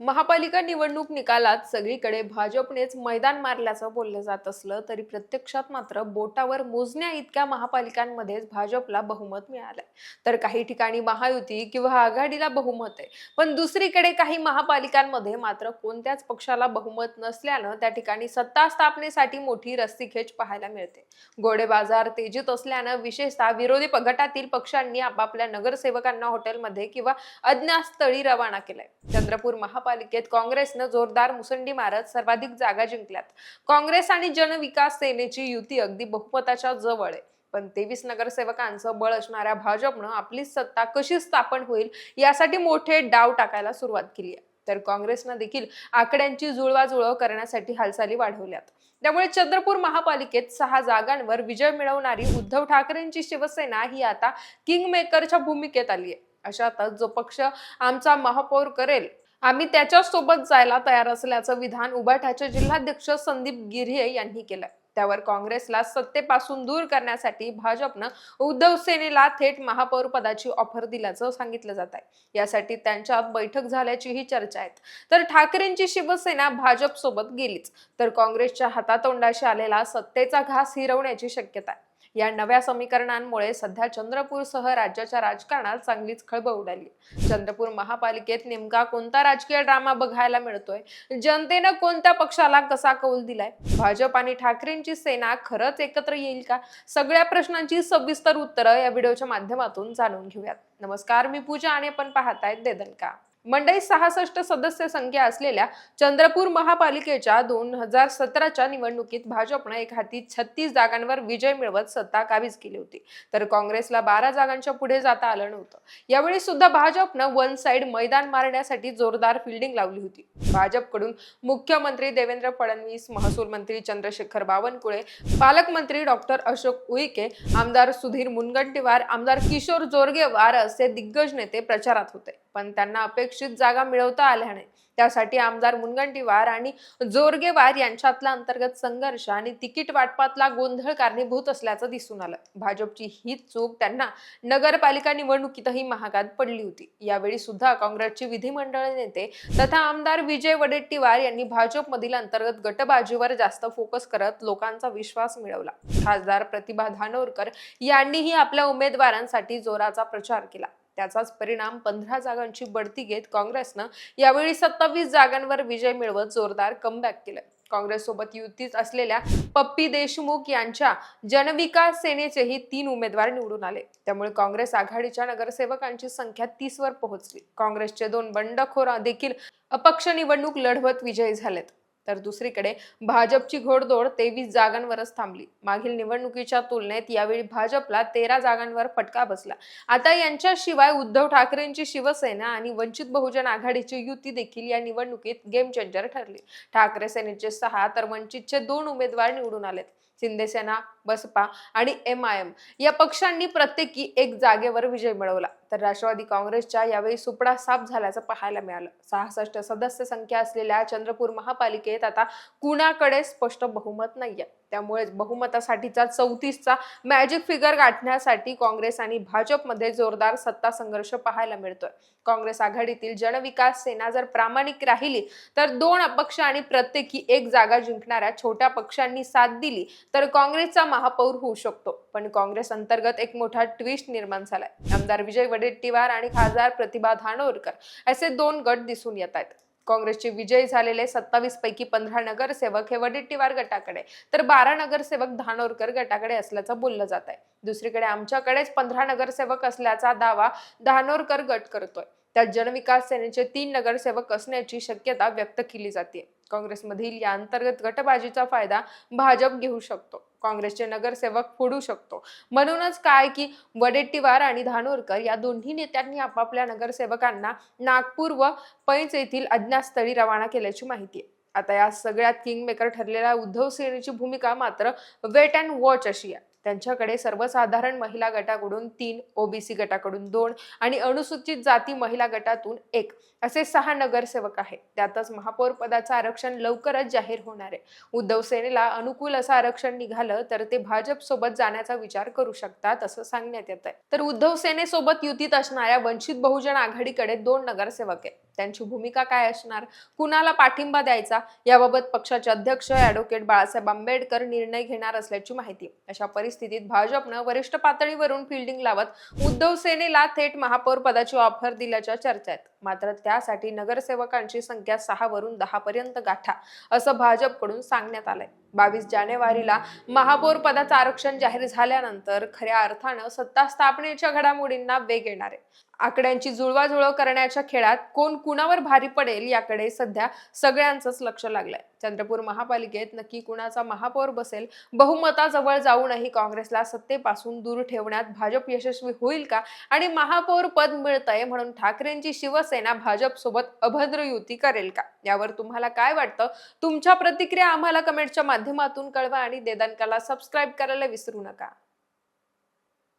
महापालिका निवडणूक निकालात सगळीकडे भाजपनेच मैदान मारल्याचं बोललं जात असलं तरी प्रत्यक्षात मात्र बोटावर मोजण्या इतक्या महापालिकांमध्येच भाजपला बहुमत मिळालंय. तर काही ठिकाणी महायुती किंवा आघाडीला बहुमत आहे. पण दुसरीकडे काही महापालिकांमध्ये मात्र कोणत्याच पक्षाला बहुमत नसल्यानं त्या ठिकाणी सत्ता स्थापनेसाठी मोठी रस्सीखेच पाहायला मिळते. गोडे बाजार तेजीत असल्यानं विशेषतः विरोधी गटातील पक्षांनी आपापल्या नगरसेवकांना हॉटेलमध्ये किंवा अज्ञात स्थळी रवाना केलंय. चंद्रपूर महापालिकेत काँग्रेसनं जोरदार मुसंडी मारत सर्वाधिक जागा जिंकल्यात. काँग्रेस आणि जनविकास सेनेची युती अगदी बहुमताच्या जवळ आहे. पण तेवीस नगरसेवकांचं बळ असणाऱ्या भाजपनं आपली सत्ता कशी स्थापन होईल यासाठी मोठे डाव टाकायला सुरुवात केली आहे. तर काँग्रेसनं देखील आकड्यांची जुळवाजुळव करण्यासाठी हालचाली वाढवल्यात. त्यामुळे चंद्रपूर महापालिकेत सहा जागांवर विजय मिळवणारी उद्धव ठाकरेंची शिवसेना ही आता किंग मेकरच्या भूमिकेत आली आहे. अशातच जो पक्ष आमचा महापौर करेल आम्ही त्याच्यासोबत जायला तयार असल्याचं विधान उबाठाचे जिल्हाध्यक्ष संदीप गिरहे यांनी केलंय. त्यावर काँग्रेसला सत्तेपासून दूर करण्यासाठी भाजपनं उद्धव सेनेला थेट महापौर पदाची ऑफर दिल्याचं सांगितलं जात आहे. यासाठी त्यांच्यात बैठक झाल्याचीही चर्चा आहे. तर ठाकरेंची शिवसेना भाजप सोबत गेलीच. तर काँग्रेसच्या हातातोंडाशी आलेला सत्तेचा घास हिरवण्याची शक्यता आहे. या नव्या समीकरणांमुळे सध्या चंद्रपूरसह राज्याच्या राजकारणात चांगलीच खळबळ उडाली चंद्रपूर महापालिकेत नेमका कोणता राजकीय ड्रामा बघायला मिळतोय? जनतेनं कोणत्या पक्षाला कसा कौल दिलाय? भाजप आणि ठाकरेंची सेना खरंच एकत्र येईल का? सगळ्या प्रश्नांची सविस्तर उत्तरं या व्हिडिओच्या माध्यमातून जाणून घेऊयात. नमस्कार मी पूजा आणि आपण पाहतायत देदनका मंडई सहासष्ट सदस्य संख्या असलेल्या चंद्रपूर महापालिकेच्या दोन हजार सतराच्या निवडणुकीत भाजपनं एक हाती छत्तीस जागांवर विजय मिळवत सत्ता काबीज केली होती. तर काँग्रेसला बारा जागांच्या पुढे जाता आलं नव्हतं. यावेळी सुद्धा भाजपनं वन साइड मैदान मारण्यासाठी जोरदार फिल्डिंग लावली होती. भाजपकडून मुख्यमंत्री देवेंद्र फडणवीस महसूल मंत्री चंद्रशेखर बावनकुळे पालकमंत्री डॉक्टर अशोक उईके आमदार सुधीर मुनगंटीवार आमदार किशोर जोरगेवार असे दिग्गज नेते प्रचारात होते. पण त्यांना अपेक्षित जागा मिळवता आल्या नाही. त्यासाठी आमदार मुनगंटीवार आणि जोरगेवार यांच्यातला अंतर्गत संघर्ष आणि तिकीट वाटपातला गोंधळ कारणीभूत असल्याचं दिसून आलं. भाजपची ही चूक त्यांना नगरपालिका निवडणुकीतही महागात पडली होती. यावेळी सुद्धा काँग्रेसचे विधिमंडळ नेते तथा आमदार विजय वडेट्टीवार यांनी भाजपमधील अंतर्गत गटबाजीवर जास्त फोकस करत लोकांचा विश्वास मिळवला. खासदार प्रतिभा धानोरकर यांनीही आपल्या उमेदवारांसाठी जोराचा प्रचार केला. त्याचाच परिणाम पंधरा जागांची बढती घेत काँग्रेसनं यावेळी सत्तावीस जागांवर विजय मिळवत जोरदार कमबॅक केलं. काँग्रेस सोबत युतीत असलेल्या पप्पी देशमुख यांच्या जनविकास सेनेचेही तीन उमेदवार निवडून आले. त्यामुळे काँग्रेस आघाडीच्या नगरसेवकांची संख्या तीस वर पोहोचली. काँग्रेसचे दोन बंडखोर देखील अपक्ष निवडणूक लढवत विजयी झालेत. तर दुसरीकडे भाजपची घोडदौड तेवीस जागांवरच थांबली. मागील निवडणुकीच्या तुलनेत यावेळी भाजपला तेरा जागांवर फटका बसला. आता यांच्याशिवाय उद्धव ठाकरेंची शिवसेना आणि वंचित बहुजन आघाडीची युती देखील या निवडणुकीत गेम चेंजर ठरली. ठाकरे सेनेचे सहा तर वंचितचे दोन उमेदवार निवडून आलेत. शिंदेसेना बसपा आणि एम आय एम या पक्षांनी प्रत्येकी एक जागेवर विजय मिळवला. तर राष्ट्रवादी काँग्रेसच्या यावेळी सुपडा साफ झाल्याचं पाहायला मिळालं. सहासष्ट सदस्य संख्या असलेल्या चंद्रपूर महापालिकेत आता कुणाकडे स्पष्ट बहुमत नाहीये. त्यामुळे बहुमतासाठीचा चौतीसचा मॅजिक फिगर गाठण्यासाठी काँग्रेस आणि भाजपमध्ये जोरदार सत्ता संघर्ष पाहायला मिळतोय. काँग्रेस आघाडीतील जनविकास सेना जर प्रामाणिक राहिली तर दोन अपक्ष आणि प्रत्येकी एक जागा जिंकणाऱ्या छोट्या पक्षांनी साथ दिली तर काँग्रेसचा महापौर होऊ शकतो. पण काँग्रेस अंतर्गत एक मोठा ट्विस्ट निर्माण झालाय. आमदार विजय वडेट्टीवार आणि खासदार प्रतिभा धानोरकर असे दोन गट दिसून येत आहेत. काँग्रेसचे विजयी झालेले सत्तावीस पैकी पंधरा नगरसेवक हे वडेट्टीवार गटाकडे तर बारा नगरसेवक धानोरकर गटाकडे असल्याचं बोललं जात आहे दुसरीकडे आमच्याकडेच पंधरा नगरसेवक असल्याचा दावा धानोरकर गट करतोय. त्यात जनविकास सेनेचे तीन नगरसेवक असण्याची शक्यता व्यक्त केली जाते. काँग्रेसमधील या अंतर्गत गटबाजीचा फायदा भाजप घेऊ शकतो. काँग्रेसचे नगरसेवक फोडू शकतो. म्हणूनच काय की वडेट्टीवार आणि धानोरकर या दोन्ही नेत्यांनी आपापल्या नगरसेवकांना नागपूर व पैंच येथील अज्ञातस्थळी रवाना केल्याची माहिती आहे. आता या सगळ्यात किंगमेकर ठरलेल्या उद्धव सेनेची भूमिका मात्र वेट अँड वॉच अशी आहे. त्यांच्याकडे सर्वसाधारण महिला गटाकडून तीन ओबीसी गटाकडून दोन आणि अनुसूचित जाती महिला गटातून एक असे सहा नगरसेवक आहेत. त्यातच महापौर पदाचं आरक्षण लवकरच जाहीर होणार आहे. उद्धव सेनेला अनुकूल असं आरक्षण निघालं तर ते भाजप सोबत जाण्याचा विचार करू शकतात असं सांगण्यात येत आहे तर उद्धव सेनेसोबत युतीत असणाऱ्या वंचित बहुजन आघाडीकडे दोन नगरसेवक आहेत. त्यांची भूमिका काय असणार? कुणाला पाठिंबा द्यायचा? याबाबत पक्षाचे अध्यक्ष ॲडव्होकेट बाळासाहेब आंबेडकर निर्णय घेणार असल्याची माहिती. अशा परिस्थितीत भाजपनं वरिष्ठ पातळीवरून फिल्डिंग लावत उद्धव सेनेला थेट महापौर पदाची ऑफर दिल्याच्या चर्चा आहेत मात्र त्यासाठी नगरसेवकांची संख्या सहा वरून दहा पर्यंत गाठा असं भाजपकडून सांगण्यात आलंय. बावीस जानेवारीला महापौर पदाचं आरक्षण जाहीर झाल्यानंतर खऱ्या अर्थानं सत्ता स्थापनेच्या घडामोडींना वेग येणार आहे. आकड्यांची जुळवाजुळव करण्याच्या खेळात कोण कुणावर भारी पडेल याकडे सध्या सगळ्यांचंच लक्ष लागलंय. चंद्रपूर महापालिकेत नक्की कुणाचा महापौर बसेल? बहुमताजवळ जाऊनही काँग्रेसला सत्तेपासून दूर ठेवण्यात भाजप यशस्वी होईल का? आणि महापौर पद मिळतंय म्हणून ठाकरेंची शिवसेना भाजप सोबत अभद्र युती करेल का? यावर तुम्हाला काय वाटतं? तुमच्या प्रतिक्रिया आम्हाला कमेंटच्या माध्यमातून कळवा आणि देदानकाला सबस्क्राईब करायला विसरू नका.